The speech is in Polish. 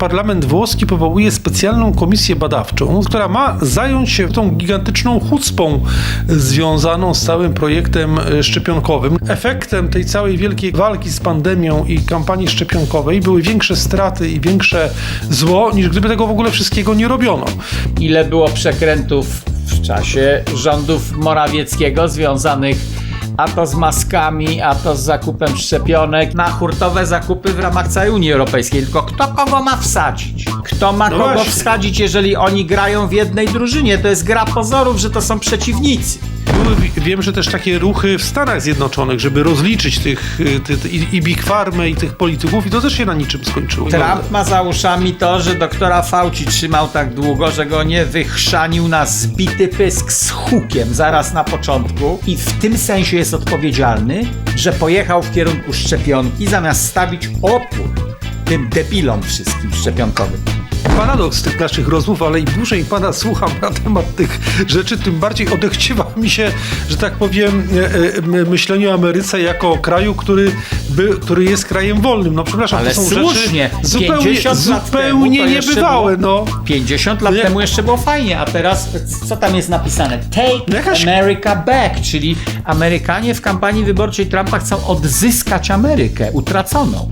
Parlament włoski powołuje specjalną komisję badawczą, która ma zająć się tą gigantyczną chucpą związaną z całym projektem e, szczepionkowym. Efektem tej całej wielkiej walki z pandemią i kampanii szczepionkowej były większe straty i większe zło, niż gdyby tego w ogóle wszystkiego nie robiono. ile było przekrętów w czasie rządów Morawieckiego związanych a to z maskami, a to z zakupem szczepionek na hurtowe zakupy w ramach całej Unii Europejskiej. Tylko kto kogo ma wsadzić? Kto ma No kogo właśnie. wsadzić, jeżeli oni grają w jednej drużynie? To jest gra pozorów, że to są przeciwnicy. Były, wiem, że też takie ruchy w Stanach Zjednoczonych, żeby rozliczyć tych y, ty, ty, i, i Big Farmę i tych polityków i to też się na niczym skończyło. Trump ma za uszami to, że doktora Fauci trzymał tak długo, że go nie wychrzanił na zbity pysk z hukiem zaraz na początku i w tym sensie jest odpowiedzialny, że pojechał w kierunku szczepionki zamiast stawić opór tym debilom wszystkim szczepionkowym. Paradoks tych naszych rozmów, ale im dłużej pana słucham na temat tych rzeczy, tym bardziej odechciewa mi się, że tak powiem, e, e, my- myślenie o Ameryce jako o kraju, który, by, który jest krajem wolnym. No przepraszam, Ale to są słusznie, rzeczy zupełnie, 50 lat zupełnie niebywałe. było- No. 50 lat Nie. temu jeszcze było fajnie, a teraz co tam jest napisane? Take Jakaś- America back, czyli Amerykanie w kampanii wyborczej Trumpa chcą odzyskać Amerykę utraconą.